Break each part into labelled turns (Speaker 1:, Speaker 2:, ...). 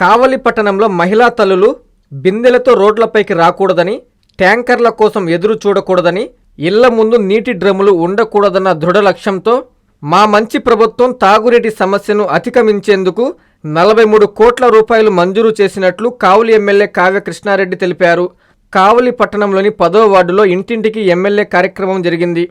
Speaker 1: కావలి పట్టణంలో మహిళా తల్లులు బిందెలతో రోడ్లపైకి రాకూడదని ట్యాంకర్ల కోసం ఎదురు చూడకూడదని ఇళ్ళ ముందు నీటి డ్రమ్ములు ఉండకూడదన్న దృఢ లక్ష్యంతో మా మంచి ప్రభుత్వం తాగునీటి సమస్యను అధిగమించేందుకు నలభై మూడు కోట్ల రూపాయలు మంజూరు చేసినట్లు కావలి ఎమ్మెల్యే కావ్య కృష్ణారెడ్డి తెలిపారు. కావలి పట్టణంలోని పదో వార్డులో ఇంటింటికి ఎమ్మెల్యే కార్యక్రమం జరిగింది.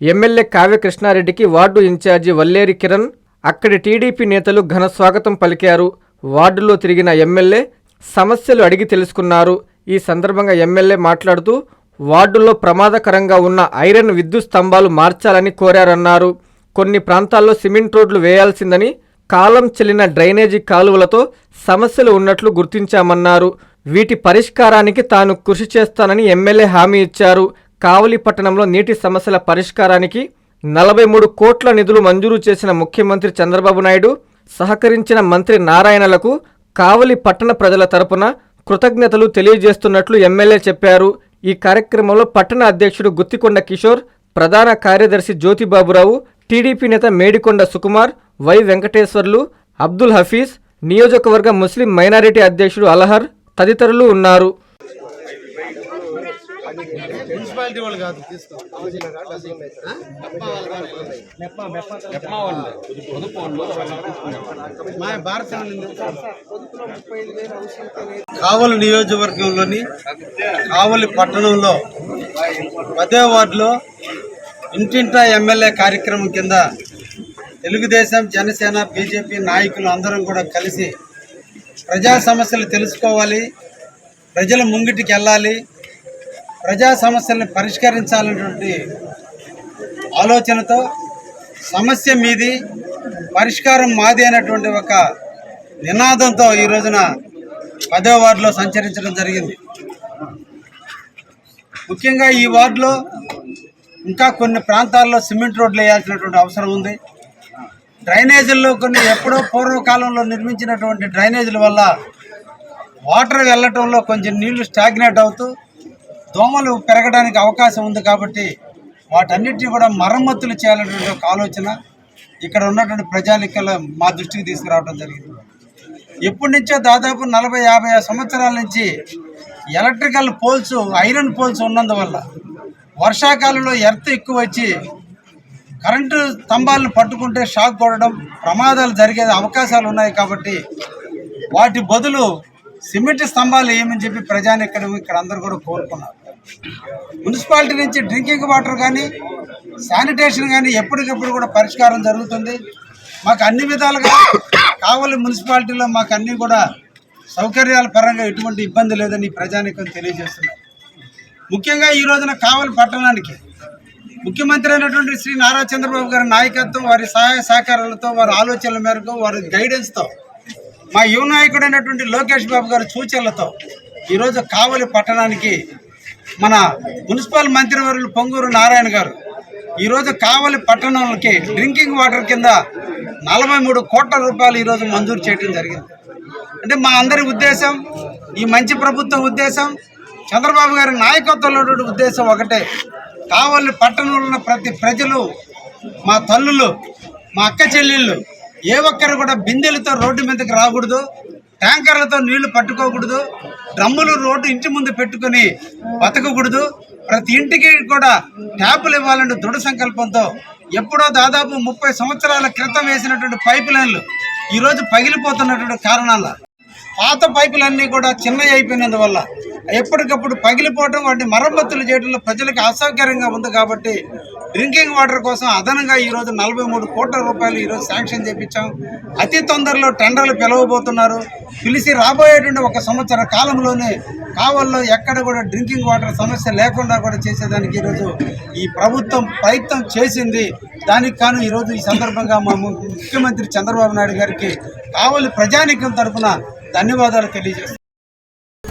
Speaker 1: ఎమ్మెల్యే కావ్య కృష్ణారెడ్డికి వార్డు ఇన్ఛార్జి వల్లేరి కిరణ్ అక్కడి టీడీపీ నేతలు ఘన స్వాగతం పలికారు. వార్డులో తిరిగిన ఎమ్మెల్యే సమస్యలు అడిగి తెలుసుకున్నారు. ఈ సందర్భంగా ఎమ్మెల్యే మాట్లాడుతూ వార్డుల్లో ప్రమాదకరంగా ఉన్న ఐరన్ విద్యుత్ స్తంభాలు మార్చాలని కోరారన్నారు. కొన్ని ప్రాంతాల్లో సిమెంట్ రోడ్లు వేయాల్సిందని కాలం చెల్లిన డ్రైనేజీ కాలువలతో సమస్యలు ఉన్నట్లు గుర్తించామన్నారు. వీటి పరిష్కారానికి తాను కృషి చేస్తానని ఎమ్మెల్యే హామీ ఇచ్చారు. కావలి పట్టణంలో నీటి సమస్యల పరిష్కారానికి నలభై మూడు కోట్ల నిధులు మంజూరు చేసిన ముఖ్యమంత్రి చంద్రబాబు నాయుడు సహకరించిన మంత్రి నారాయణలకు కావలి పట్టణ ప్రజల తరపున కృతజ్ఞతలు తెలియజేస్తున్నట్లు ఎమ్మెల్యే చెప్పారు. ఈ కార్యక్రమంలో పట్టణ అధ్యక్షుడు గుత్తికొండ కిషోర్ ప్రధాన కార్యదర్శి జ్యోతిబాబురావు టీడీపీ నేత మేడికొండ సుకుమార్ వై వెంకటేశ్వర్లు అబ్దుల్ హఫీజ్ నియోజకవర్గ ముస్లిం మైనారిటీ అధ్యక్షుడు అలహర్ తదితరులు ఉన్నారు.
Speaker 2: మున్సిపాలిటీ వాళ్ళు కాదు కావలి నియోజకవర్గంలోని కావలి పట్టణంలో పదే వార్డులో ఇంటింటా ఎమ్మెల్యే కార్యక్రమం కింద తెలుగుదేశం జనసేన బీజేపీ నాయకులు అందరం కూడా కలిసి ప్రజా సమస్యలు తెలుసుకోవాలి ప్రజల ముంగిటికి వెళ్ళాలి ప్రజా సమస్యలను పరిష్కరించాలనేటువంటి ఆలోచనతో సమస్య మీది పరిష్కారం మాది అనేటువంటి ఒక నినాదంతో ఈ రోజున పదో వార్డులో సంచరించడం జరిగింది. ముఖ్యంగా ఈ వార్డులో ఇంకా కొన్ని ప్రాంతాల్లో సిమెంట్ రోడ్లు వేయాల్సినటువంటి అవసరం ఉంది. డ్రైనేజీల్లో కొన్ని ఎప్పుడో పూర్వకాలంలో నిర్మించినటువంటి డ్రైనేజీల వల్ల వాటర్ వెళ్ళటంలో కొంచెం నీళ్ళు స్టాగ్నేట్ అవుతూ దోమలు పెరగడానికి అవకాశం ఉంది కాబట్టి వాటన్నిటిని కూడా మరమ్మతులు చేయాలనేటువంటి ఒక ఆలోచన ఇక్కడ ఉన్నటువంటి ప్రజానికలు మా దృష్టికి తీసుకురావడం జరిగింది. ఎప్పటి నుంచో దాదాపు నలభై యాభై సంవత్సరాల నుంచి ఎలక్ట్రికల్ పోల్స్ ఐరన్ పోల్స్ ఉన్నందువల్ల వర్షాకాలంలో ఎర్త్ ఎక్కువ వచ్చి కరెంటు స్తంభాలను పట్టుకుంటే షాక్ కొట్టడం ప్రమాదాలు జరిగే అవకాశాలు ఉన్నాయి కాబట్టి వాటి బదులు సిమెంట్ స్తంభాలు వేయమని చెప్పి ప్రజానికడం ఇక్కడ అందరూ కూడా కోరుకున్నారు. మున్సిపాలిటీ నుంచి డ్రింకింగ్ వాటర్ కానీ శానిటేషన్ కానీ ఎప్పటికప్పుడు కూడా పరిష్కారం జరుగుతుంది. మాకు అన్ని విధాలుగా కావలి మున్సిపాలిటీలో మాకు అన్నీ కూడా సౌకర్యాల పరంగా ఎటువంటి ఇబ్బంది లేదని ప్రజానికం తెలియజేస్తున్నారు ముఖ్యంగా ఈ రోజున కావలి పట్టణానికి ముఖ్యమంత్రి అయినటువంటి శ్రీ నారా చంద్రబాబు గారి నాయకత్వం వారి సహాయ సహకారాలతో వారి ఆలోచనల మేరకు వారి గైడెన్స్తో మా యువ నాయకుడైనటువంటి లోకేష్ బాబు గారి సూచనలతో ఈరోజు కావలి పట్టణానికి మన మున్సిపల్ మంత్రివర్యులు పొంగూరు నారాయణ గారు. ఈరోజు కావలి పట్టణంలోకి డ్రింకింగ్ వాటర్ కింద నలభై మూడు కోట్ల రూపాయలు ఈరోజు మంజూరు చేయడం జరిగింది. అంటే మా అందరి ఉద్దేశం ఈ మంచి ప్రభుత్వం ఉద్దేశం చంద్రబాబు గారి నాయకత్వంలో ఉద్దేశం ఒకటే. కావలి పట్టణంలో ఉన్న ప్రతి ప్రజలు మా తల్లులు మా అక్క చెల్లెళ్ళు ఏ ఒక్కరు కూడా బిందెలతో రోడ్డు మీదకి రాకూడదు. ట్యాంకర్లతో నీళ్ళు పట్టుకోకూడదు డ్రమ్ములు రోడ్డు ఇంటి ముందు పెట్టుకొని బతకకూడదు. ప్రతి ఇంటికి కూడా ట్యాపులు ఇవ్వాలనే దృఢ సంకల్పంతో ఎప్పుడో దాదాపు ముప్పై సంవత్సరాల క్రితం వేసినటువంటి పైప్ లైన్లు ఈరోజు పగిలిపోతున్నటువంటి కారణాల. పాత పైపులన్నీ కూడా చిన్నవి అయిపోయినందువల్ల ఎప్పటికప్పుడు పగిలిపోవడం వాటిని మరమ్మతులు చేయడంలో ప్రజలకు అసౌకర్యంగా ఉంది కాబట్టి డ్రింకింగ్ వాటర్ కోసం అదనంగా ఈరోజు నలభై మూడు కోట్ల రూపాయలు ఈరోజు శాంక్షన్ చేపించాం. అతి తొందరలో టెండర్లు పిలవబోతున్నారు. పిలిచి రాబోయేటువంటి ఒక సంవత్సర కాలంలోనే కావల్లో ఎక్కడ కూడా డ్రింకింగ్ వాటర్ సమస్య లేకుండా కూడా చేసేదానికి ఈరోజు ఈ ప్రభుత్వం ప్రయత్నం చేసింది. దానికి కాను ఈరోజు ఈ సందర్భంగా మా ముఖ్యమంత్రి చంద్రబాబు నాయుడు గారికి కావలి ప్రజానికం తరఫున ధన్యవాదాలు తెలియజేస్తాం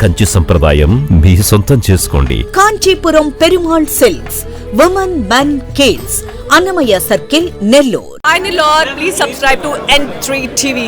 Speaker 3: కంచి సంప్రదాయం మీ సొంతం చేసుకోండి
Speaker 4: Kanchipuram Perumal silks women men kids Annamayya circle Nellore
Speaker 5: Nilor, please subscribe to N3 TV.